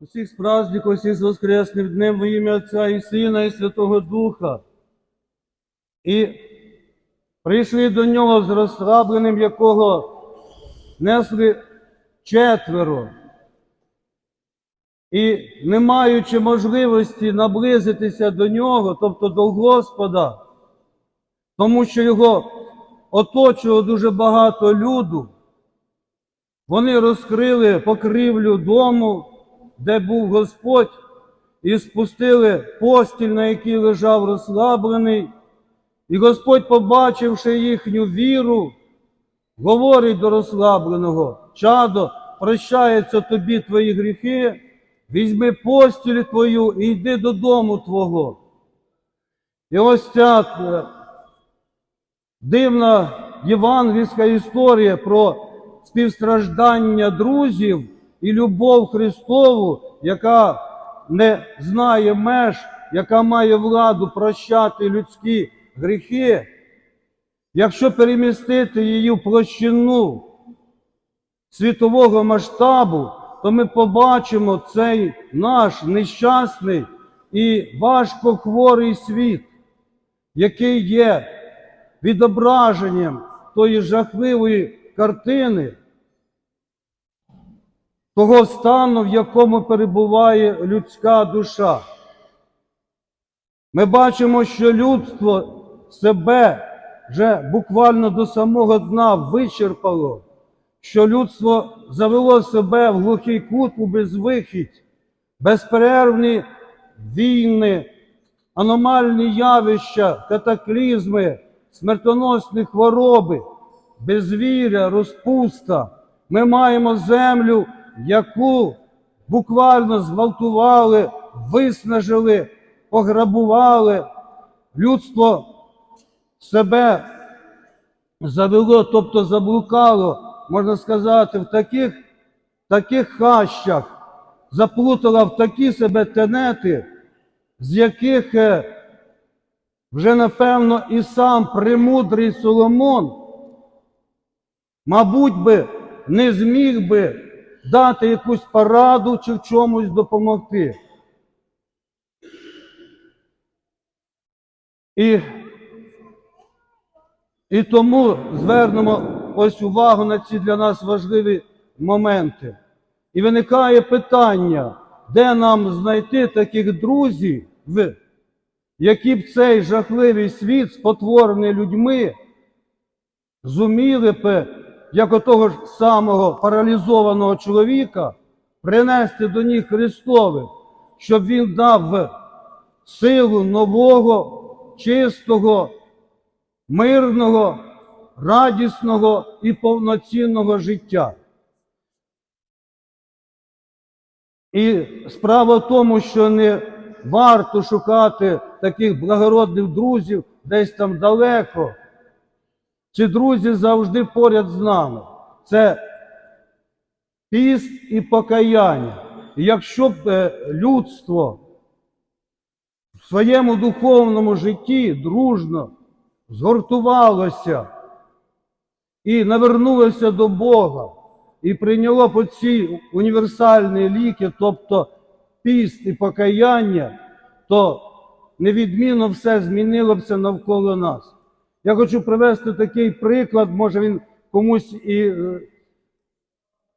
Усіх праздником, усіх з воскресним днем во ім'я Отця і Сина, і Святого Духа. І прийшли до нього з розслабленим, якого несли четверо. І не маючи можливості наблизитися до нього, тобто до Господа, тому що його оточувало дуже багато люду, вони розкрили покрівлю дому, де був Господь, і спустили постіль, на якій лежав розслаблений. І Господь, побачивши їхню віру, говорить до розслабленого, чадо, прощаються тобі твої гріхи, візьми постіль твою і йди додому твого. І ось ця е, дивна євангельська історія про співстраждання друзів і любов Христову, яка не знає меж, яка має владу прощати людські гріхи, якщо перемістити її в площину світового масштабу, то ми побачимо цей наш нещасний і важко хворий світ, який є відображенням тої жахливої картини, того стану, в якому перебуває людська душа. Ми бачимо, що людство себе вже буквально до самого дна вичерпало, що людство завело себе в глухий кут у безвихідь, безперервні війни, аномальні явища, катаклізми, смертоносні хвороби, безвіря, розпуста. Ми маємо землю, яку буквально зґвалтували, виснажили, пограбували. Людство себе завело, тобто заблукало, можна сказати, в таких, таких хащах, заплутало в такі себе тенети, з яких е, вже напевно і сам премудрий Соломон, мабуть би, не зміг би дати якусь пораду чи в чомусь допомогти. І, і тому звернемо ось увагу на ці для нас важливі моменти. І виникає питання, де нам знайти таких друзів, які б цей жахливий світ, спотворений людьми, зуміли б, як отого ж самого паралізованого чоловіка, принести до них Христових, щоб він дав силу нового, чистого, мирного, радісного і повноцінного життя. І справа в тому, що не варто шукати таких благородних друзів десь там далеко. Ці друзі завжди поряд з нами. Це піст і покаяння. І якщо б е, людство в своєму духовному житті дружно згуртувалося і навернулося до Бога, і прийняло по ці універсальні ліки, тобто піст і покаяння, то невідмінно все змінилося навколо нас. Я хочу привести такий приклад, може він комусь і е,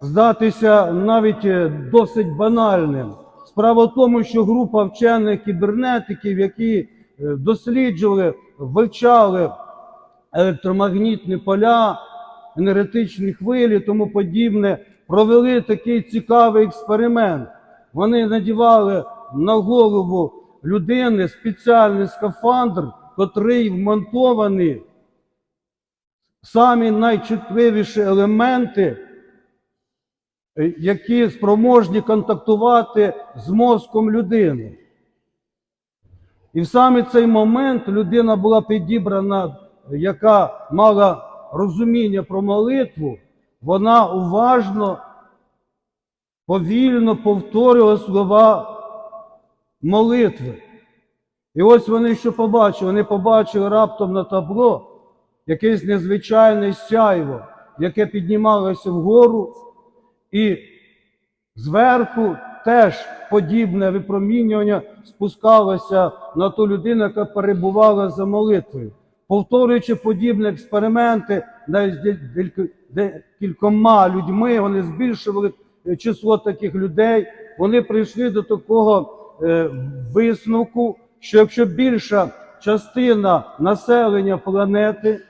здатися навіть е, досить банальним. Справа в тому, що група вчених кібернетиків, які е, досліджували, вивчали електромагнітні поля, енергетичні хвилі, тому подібне, провели такий цікавий експеримент. Вони надівали на голову людини спеціальний скафандр, котрий вмонтований самі найчутливіші елементи, е, які спроможні контактувати з мозком людини. І в саме цей момент людина була підібрана, яка мала розуміння про молитву, вона уважно, повільно повторювала слова молитви. І ось вони що побачили? Вони побачили раптом на табло якесь незвичайне сяйво, яке піднімалося вгору, і зверху теж подібне випромінювання спускалося на ту людину, яка перебувала за молитвою. Повторюючи подібні експерименти, декількома людьми, вони збільшували е, число таких людей, вони прийшли до такого е, висновку, що якщо більша частина населення планети,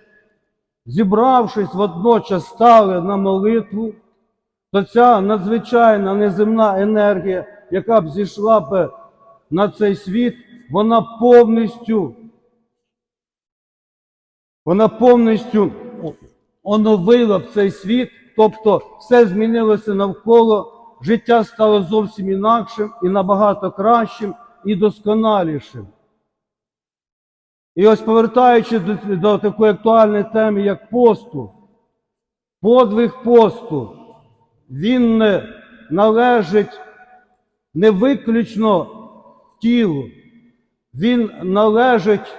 зібравшись водночас стали на молитву, то ця надзвичайна неземна енергія, яка б зійшла б на цей світ, вона повністю, вона повністю оновила б цей світ, тобто все змінилося навколо, життя стало зовсім інакшим і набагато кращим і досконалішим. І ось повертаючи до, до такої актуальної теми, як посту, подвиг посту, він не належить не виключно тілу, він належить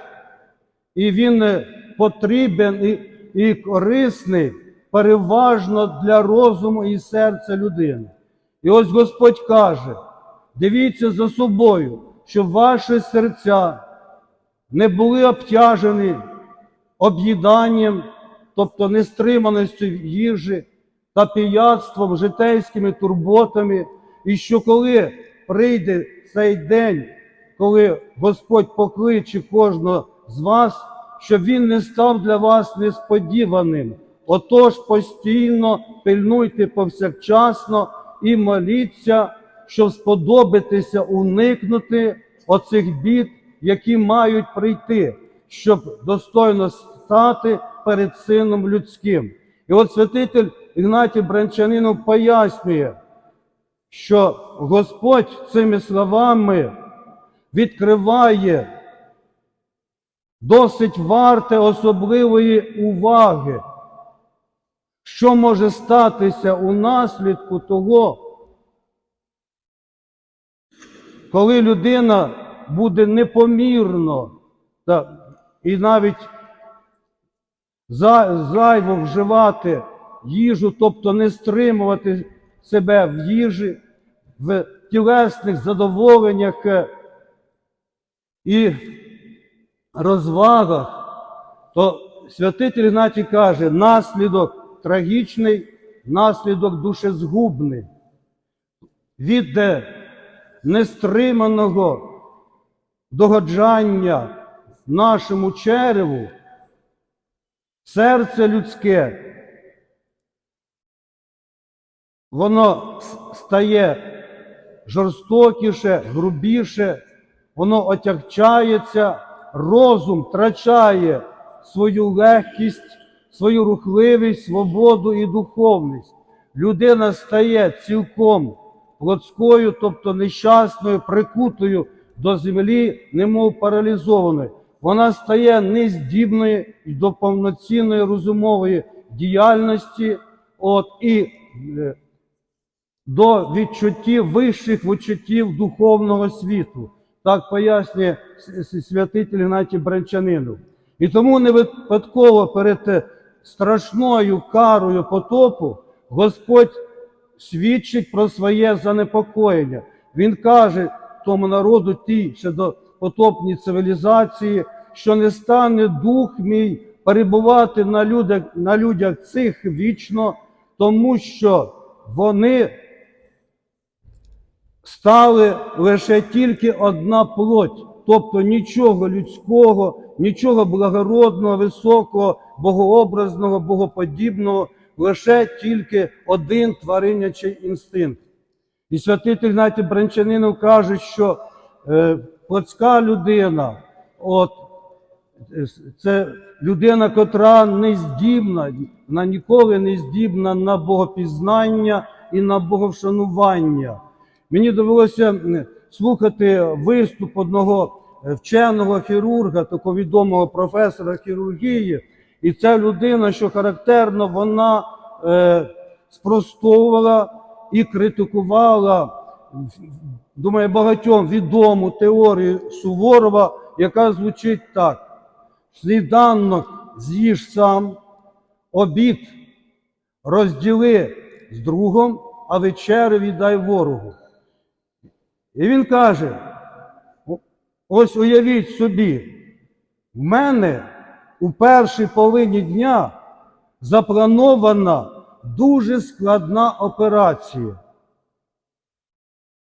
і він потрібен і, і корисний переважно для розуму і серця людини. І ось Господь каже: дивіться за собою, щоб ваші серця не були обтяжені об'їданням, тобто нестриманістю їжі та пияцтвом, житейськими турботами, і що коли прийде цей день, коли Господь покличе кожного з вас, щоб він не став для вас несподіваним. Отож постійно пильнуйте повсякчасно і моліться, щоб сподобатися уникнути оцих бід, які мають прийти, щоб достойно стати перед Сином Людським. І от святитель Ігнатій Бранчанинов пояснює, що Господь цими словами відкриває досить варте особливої уваги, що може статися у наслідку того, коли людина буде непомірно та, і навіть за- зайво вживати їжу, тобто не стримувати себе в їжі, в тілесних задоволеннях е, і розвагах, то святитель Ігнатій каже, наслідок трагічний, наслідок душезгубний. Від нестриманого догоджання нашому череву, серце людське, воно стає жорстокіше, грубіше, воно отягчається, розум втрачає свою легкість, свою рухливість, свободу і духовність. Людина стає цілком плотською, тобто нещасною, прикутою до землі, немов паралізованою. Вона стає нездібною до повноцінної розумової діяльності, от, і е, до відчуттів вищих відчуттів духовного світу. Так пояснює святитель Ігнатій Бранчанинов. І тому не випадково перед е, страшною карою потопу Господь свідчить про своє занепокоєння. Він каже тому народу, тій ще до потопній цивілізації, що не стане дух мій перебувати на людях, на людях цих вічно, тому що вони стали лише тільки одна плоть, тобто нічого людського, нічого благородного, високого, богообразного, богоподібного, лише тільки один тваринячий інстинкт. І святитель Гнатій Бранчанинов каже, що е, плотська людина, от, е, це людина, котра не здібна, вона ніколи не здібна на богопізнання і на боговшанування. Мені довелося слухати виступ одного е, вченого хірурга, такого відомого професора хірургії, і ця людина, що характерно, вона е, спростовувала і критикувала, думаю, багатьом відому теорію Суворова, яка звучить так: сніданок з'їж сам, обід розділи з другом, а вечерю віддай ворогу. І він каже: ось уявіть собі, в мене у першій половині дня запланована дуже складна операція.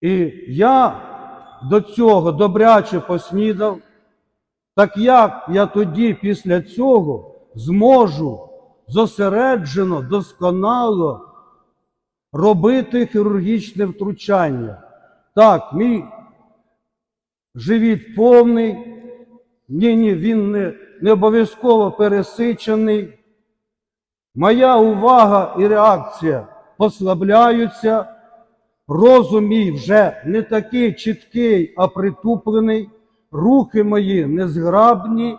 І я до цього добряче поснідав. Так як я тоді після цього зможу зосереджено, досконало робити хірургічне втручання? Так, мій живіт повний, ні, ні, він не, не обов'язково пересичений. Моя увага і реакція послабляються, розум мій вже не такий чіткий, а притуплений, рухи мої незграбні,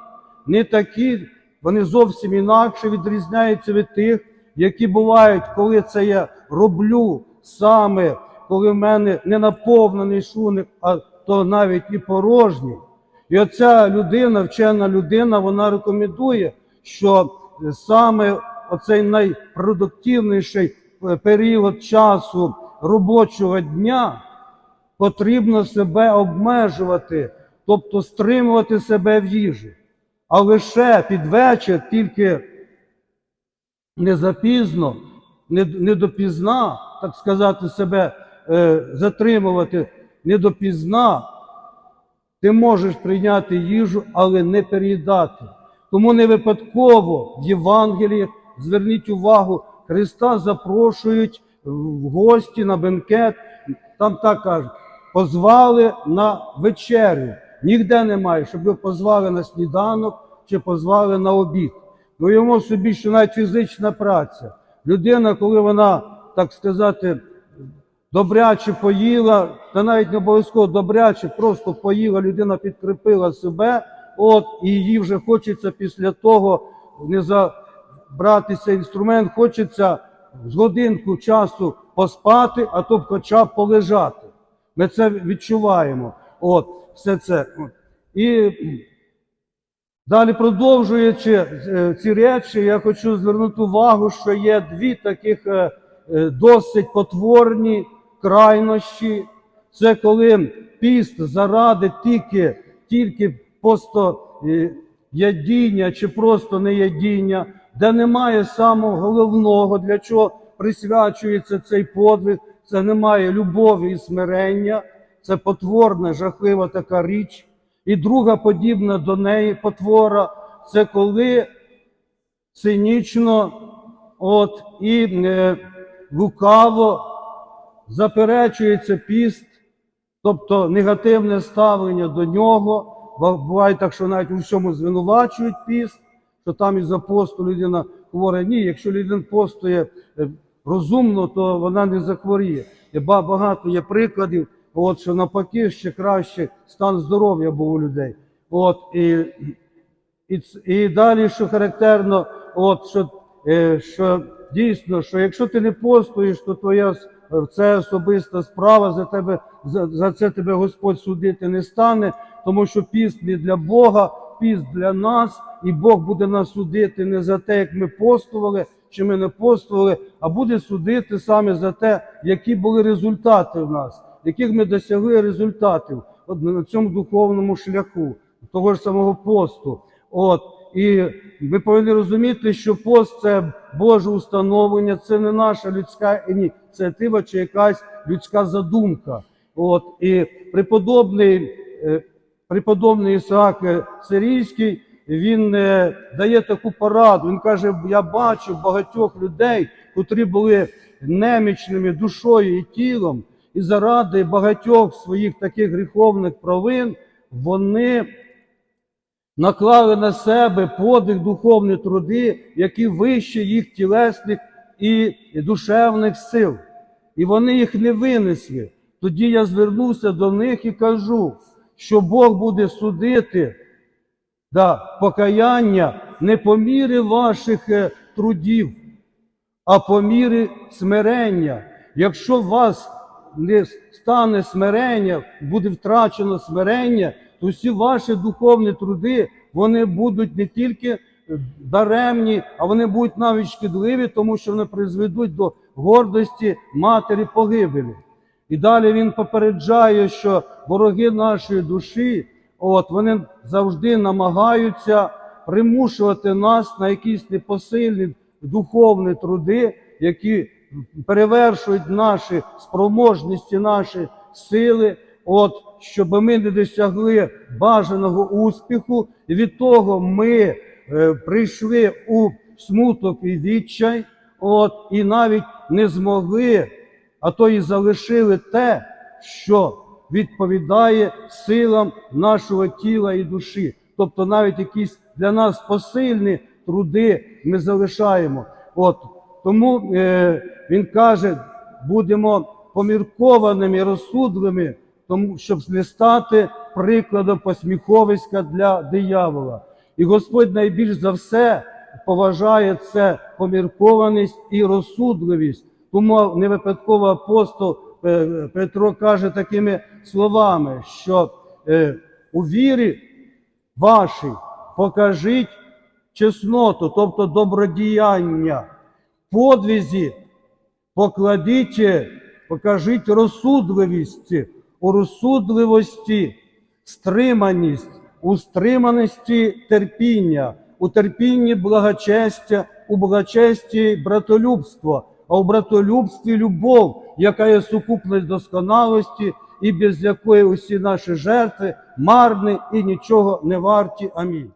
не такі, вони зовсім інакше відрізняються від тих, які бувають, коли це я роблю саме, коли в мене не наповнений шлунок, а то навіть і порожній. І оця людина, вчена людина, вона рекомендує, що саме оцей найпродуктивніший е, період часу робочого дня потрібно себе обмежувати, тобто стримувати себе в їжі. А лише під вечір, тільки не запізно, не, не допізна, так сказати, себе е, затримувати не допізна, ти можеш прийняти їжу, але не переїдати. Тому не випадково в Євангелії, зверніть увагу, Христа запрошують в гості на бенкет. Там так кажуть, позвали на вечерю. Ніде немає, щоб його позвали на сніданок чи позвали на обід. Ну йому собі, що навіть фізична праця. Людина, коли вона, так сказати, добряче поїла, та навіть не обов'язково добряче, просто поїла, людина підкріпила себе, от, і їй вже хочеться після того не забратися інструмент, хочеться з годинку часу поспати, а то хоча б полежати. Ми це відчуваємо. От, все це. І Далі продовжуючи е, ці речі, я хочу звернути увагу, що є дві таких е, е, досить потворні крайнощі. Це коли піст заради тільки, тільки просто е, ядіння чи просто неядіння, де немає самого головного, для чого присвячується цей подвиг, це немає любові і смирення, це потворна, жахлива така річ. І друга подібна до неї потвора це коли цинічно от, і е, лукаво заперечується піст, тобто негативне ставлення до нього. Буває так, що навіть у всьому звинувачують піст, що там із за посту людина хворе. Ні, якщо людина постує е, розумно, то вона не захворіє. І багато є прикладів, от, що навпаки ще краще стан здоров'я був у людей. От, і, і, і далі, що характерно, от, що, е, що дійсно, що якщо ти не постуєш, то твоя це особиста справа, за, тебе, за, за це тебе Господь судити не стане, тому що піст не для Бога, піст для нас, і Бог буде нас судити не за те, як ми постували, чи ми не постували, а буде судити саме за те, які були результати в нас, яких ми досягли результатів от, на цьому духовному шляху, того ж самого посту. От, і ми повинні розуміти, що пост це Боже установлення, це не наша людська ініціатива чи якась людська задумка. От, і преподобний, е, преподобний Ісаак Сирійський, він е, дає таку пораду. Він каже: я бачив багатьох людей, котрі були немічними душою і тілом, і заради багатьох своїх таких гріховних провин вони наклали на себе подих духовні труди, які вище їх тілесних і душевних сил. І вони їх не винесли. Тоді я звернувся до них і кажу, що Бог буде судити да, покаяння не по мірі ваших е, трудів, а по мірі смирення. Якщо у вас не стане смирення, буде втрачено смирення, то всі ваші духовні труди вони будуть не тільки даремні, а вони будуть навіть шкідливі, тому що вони призведуть до гордості матері погибелі. І далі він попереджає, що вороги нашої душі, от вони завжди намагаються примушувати нас на якісь непосильні духовні труди, які перевершують наші спроможності, наші сили, от щоб ми не досягли бажаного успіху, і від того ми прийшли у смуток і відчай, от і навіть не змогли, а то і залишили те, що відповідає силам нашого тіла і душі. Тобто навіть якісь для нас посильні труди ми залишаємо. От тому е, він каже, будемо поміркованими, розсудливими, тому щоб не стати прикладом посміховиська для диявола. І Господь найбільш за все поважає це поміркованість і розсудливість. Тому не випадково апостол е, Петро каже такими словами, що е, у вірі вашій покажіть чесноту, тобто добродіяння, подвізі покладіть, покажіть розсудливість, у розсудливості стриманість, у стриманості терпіння, у терпінні благочестя, у благочесті братолюбство, а у братолюбстві любов, яка є сукупність досконалості, і без якої усі наші жертви марні і нічого не варті. Амінь.